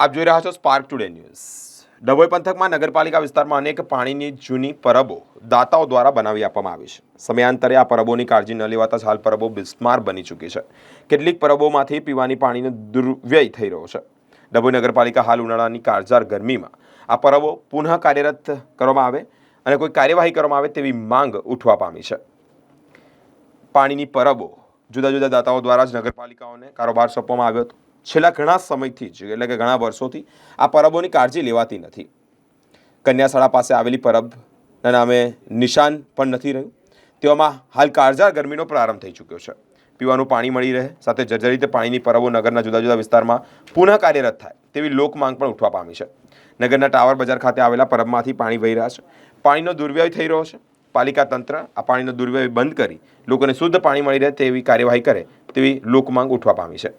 આપ જોઈ રહ્યા છો સ્પાર્ક ટુડે ન્યૂઝ ડભોઈ પંથકમાં નગરપાલિકા વિસ્તારમાં અનેક પાણીની જૂની પરબો દાતાઓ દ્વારા બનાવી આપવામાં આવી છે. સમયાંતરે આ પરબોની કાળજી ન લેવાતા હાલ પરબો બિસ્માર બની ચૂકી છે. કેટલીક પરબોમાંથી પીવાની પાણીનો દુર્વ્યય થઈ રહ્યો છે. ડભોઈ નગરપાલિકા હાલ ઉનાળાની કાળઝાર ગરમીમાં આ પરબો પુનઃ કાર્યરત કરવામાં આવે અને કોઈ કાર્યવાહી કરવામાં આવે તેવી માંગ ઉઠવા પામી છે. પાણીની પરબો જુદા જુદા દાતાઓ દ્વારા જ નગરપાલિકાઓને કારોબાર સોંપવામાં આવ્યો હતો. છેલ્લા ઘણા સમયથી જ, એટલે કે ઘણા વર્ષોથી આ પરબોની કાળજી લેવાતી નથી. કન્યાશાળા પાસે આવેલી પરબના નામે નિશાન પણ નથી રહ્યું. તેવામાં હાલ કાળઝાળ ગરમીનો પ્રારંભ થઈ ચૂક્યો છે. પીવાનું પાણી મળી રહે, સાથે જર્જરિત પાણીની પરબો નગરના જુદા જુદા વિસ્તારમાં પુનઃ કાર્યરત થાય, તેવી લોક માંગ પણ ઉઠવા પામી છે. નગરના ટાવર બજાર ખાતે આવેલા પરબમાંથી પાણી વહી રહ્યા છે. પાણીનો દુર્વ્યય થઈ રહ્યો છે. પાલિકા તંત્ર આ પાણીનો દુર્વ્યય બંધ કરી લોકોને શુદ્ધ પાણી મળી રહે તેવી કાર્યવાહી કરે, તેવી લોકમાંગ ઉઠવા પામી છે.